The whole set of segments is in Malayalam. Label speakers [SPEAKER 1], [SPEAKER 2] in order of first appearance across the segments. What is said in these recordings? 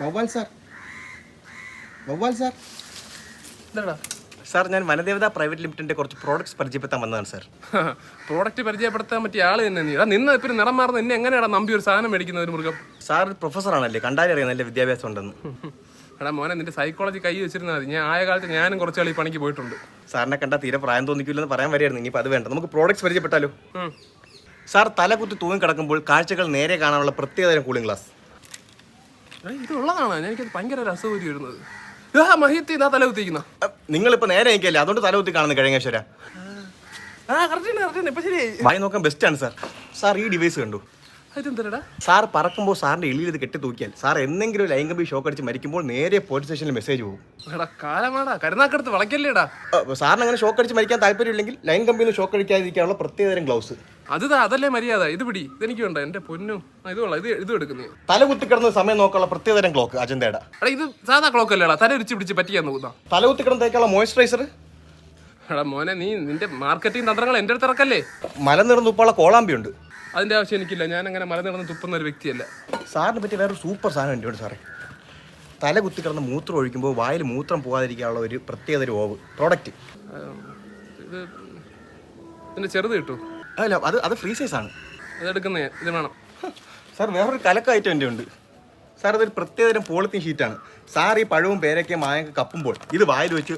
[SPEAKER 1] വവ്വാൽ സാർ. വവ്വാൽ സാർ.
[SPEAKER 2] എന്താടാ
[SPEAKER 1] സാർ ഞാൻ വനദേവത പ്രൈവറ്റ് ലിമിറ്റഡിന്റെ കുറച്ച് പ്രോഡക്ട്സ് പരിചയപ്പെടുത്താൻ വന്നതാണ് സാർ.
[SPEAKER 2] പ്രോഡക്റ്റ് പരിചയപ്പെടുത്താൻ പറ്റിയ ആൾ തന്നെ നീ. നിന്ന് ഇപ്പം നിറം മാറുന്ന എന്നെ എങ്ങനെയാണ് നമ്പി ഒരു സാധനം മേടിക്കുന്ന ഒരു മൃഗം?
[SPEAKER 1] സാർ ഒരു പ്രൊഫസറാണല്ലേ കണ്ടാലറിയാം നല്ല വിദ്യാഭ്യാസം ഉണ്ടെന്ന്.
[SPEAKER 2] എടാ മോനെ നിന്റെ സൈക്കോളജി കൈ വെച്ചിരുന്നാൽ മതി. ഞാൻ ആയ കാലത്ത് ഞാനും കുറച്ച് കളി പണിക്ക് പോയിട്ടുണ്ട്.
[SPEAKER 1] സാറിനെ കണ്ടാൽ തീരെ പ്രായം തോന്നിക്കില്ലെന്ന് പറയാൻ വരെയായിരുന്നു. ഇനിയിപ്പോൾ അത് വേണ്ട. നമുക്ക് പ്രോഡക്റ്റ്സ് പരിചയപ്പെട്ടാലോ. സാർ തല കുത്തി തൂങ്ങി കിടക്കുമ്പോൾ കാഴ്ചകൾ നേരെ കാണാനുള്ള പ്രത്യേകതരം കൂളിംഗ് ഗ്ലാസ്
[SPEAKER 2] എടാ, ഇത് ഉള്ളതാണോ? എനിക്കത് ഭയങ്കര അസൗകര്യം വരുന്നത്. മഹിത്തി ഇതാ തല കുത്തിക്കുന്ന
[SPEAKER 1] നിങ്ങളിപ്പോ നേരെ എനിക്കല്ലേ അതുകൊണ്ട് തല കുത്തി കാണുന്നു കഴിഞ്ഞേശ്വര
[SPEAKER 2] ആ കറക്റ്റ് കറക്റ്റ് ഇപ്പൊ ശരിയായി
[SPEAKER 1] വായി നോക്കാൻ ആണ് സാർ സാർ ഈ ഡിവൈസ് കണ്ടു. സാർ പറക്കുമ്പോൾ സാറിന്റെ എളിയിൽ ഇത് കെട്ടി തൂക്കിയാൽ സാർ എന്തെങ്കിലും ലൈംഗിക ഷോക്ക് അടിച്ച് മരിക്കുമ്പോൾ നേരെ പോലീസ് സ്റ്റേഷനിൽ മെസ്സേജ് പോകും.
[SPEAKER 2] കരുനാക്കടുത്ത്
[SPEAKER 1] സാറിന് അങ്ങനെ ഷോക്ക് അടിച്ച് മരിക്കാൻ താല്പര്യമില്ലെങ്കിൽ ലൈൻ കമ്പിയിൽ നിന്ന് ഷോക്ക് അടിക്കാതിരിക്കാനുള്ള പ്രത്യേകതരം ഗ്ലൗസ്
[SPEAKER 2] അത് അതല്ലേ മര്യാദ. ഇത് പിടി. ഇതെനിക്ക് വേണ്ട. എന്റെ പൊന്നു. ഇത് കൊള്ളാം. ഇത് ഇത് എടുക്കുന്നേ.
[SPEAKER 1] തല കുത്തി കിടന്ന സമയം നോക്കാനുള്ള പ്രത്യേകതരം ക്ലോക്ക് അജന്തയുടെ
[SPEAKER 2] എടാ ഇത് സാധാ ക്ലോക്ക് അല്ലേടാ? തല ഉരിച്ച് പിടിച്ച് പറ്റിയാന്ന് നോക്കുന്ന.
[SPEAKER 1] തല കുത്തി കിടന്നേക്കുള്ള മോയ്സ്ചറൈസർ
[SPEAKER 2] എടാ മോനെ നീ നിന്റെ മാർക്കറ്റിംഗ് തന്ത്രങ്ങൾ എന്റെ അടുത്ത് ഇറക്കല്ലേ?
[SPEAKER 1] മലനിറന്നുപ്പുള്ള കോളാമ്പി ഉണ്ട്.
[SPEAKER 2] അതിന്റെ ആവശ്യം എനിക്കില്ല. ഞാൻ അങ്ങനെ മല നടന്ന് തുപ്പുന്ന ഒരു വ്യക്തിയല്ല.
[SPEAKER 1] സാറിനെ പറ്റി വേറൊരു സൂപ്പർ സാധനം ഉണ്ട് ഇവിടെ സാറേ. തല കുത്തി കിടന്ന് മൂത്രം ഒഴിക്കുമ്പോൾ വായിൽ മൂത്രം പോകാതിരിക്കാനുള്ള ഒരു പ്രത്യേകതരം ഓവ്. പ്രോഡക്റ്റ്
[SPEAKER 2] ഇത് ഇതിന്റെ ചെറുത് കിട്ടൂ.
[SPEAKER 1] അല്ല അത് അത് ഫ്രീ സൈസ് ആണ്.
[SPEAKER 2] അതെടുക്കുന്നേ ഇത് വേണം.
[SPEAKER 1] സാർ വേറൊരു കലക്കായിട്ട് എന്റെ ഉണ്ട്. സാർ അതൊരു പ്രത്യേകതരം പോളിത്തീൻ ഷീറ്റാണ് സാർ ഈ പഴവും പേരൊക്കെ മായൊക്കെ കപ്പുമ്പോൾ ഇത് വായിൽ വെച്ച്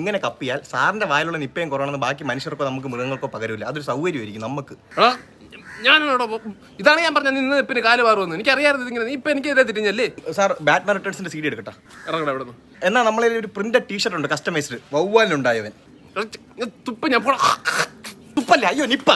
[SPEAKER 1] ഇങ്ങനെ കപ്പിയാൽ സാറിന്റെ വായിലുള്ള നിപ്പയും കുറവാണെന്ന് ബാക്കി മനുഷ്യർക്കോ നമുക്ക് മൃഗങ്ങൾക്കോ പകരില്ല അതൊരു സൗകര്യമായിരിക്കും നമുക്ക്.
[SPEAKER 2] എടാ ഇതാണ് ഞാൻ പറഞ്ഞത് നിന്ന് പിന്നെ കാൽ മാറുമെന്ന് എനിക്ക് അറിയാറുണ്ട് ഇങ്ങനെ ഇപ്പൊ എനിക്ക് എതിരെ തിരിഞ്ഞല്ലേ?
[SPEAKER 1] സാർ ബാറ്റ്മാൻ റിട്ടേൺസിന്റെ സി ഡി എടുക്കട്ടെ.
[SPEAKER 2] ഇറങ്ങണം ഇവിടെ നിന്ന്
[SPEAKER 1] എന്നാ നമ്മളെ ഒരു പ്രിന്റഡ് ടീഷർട്ട് ഉണ്ട് കസ്റ്റമൈസ്ഡ് വവ്വാലുണ്ടായവൻ
[SPEAKER 2] തുപ്പ് ഞാൻ പോടാ.
[SPEAKER 1] തുപ്പല്ലേ? അയ്യോ നിപ്പ.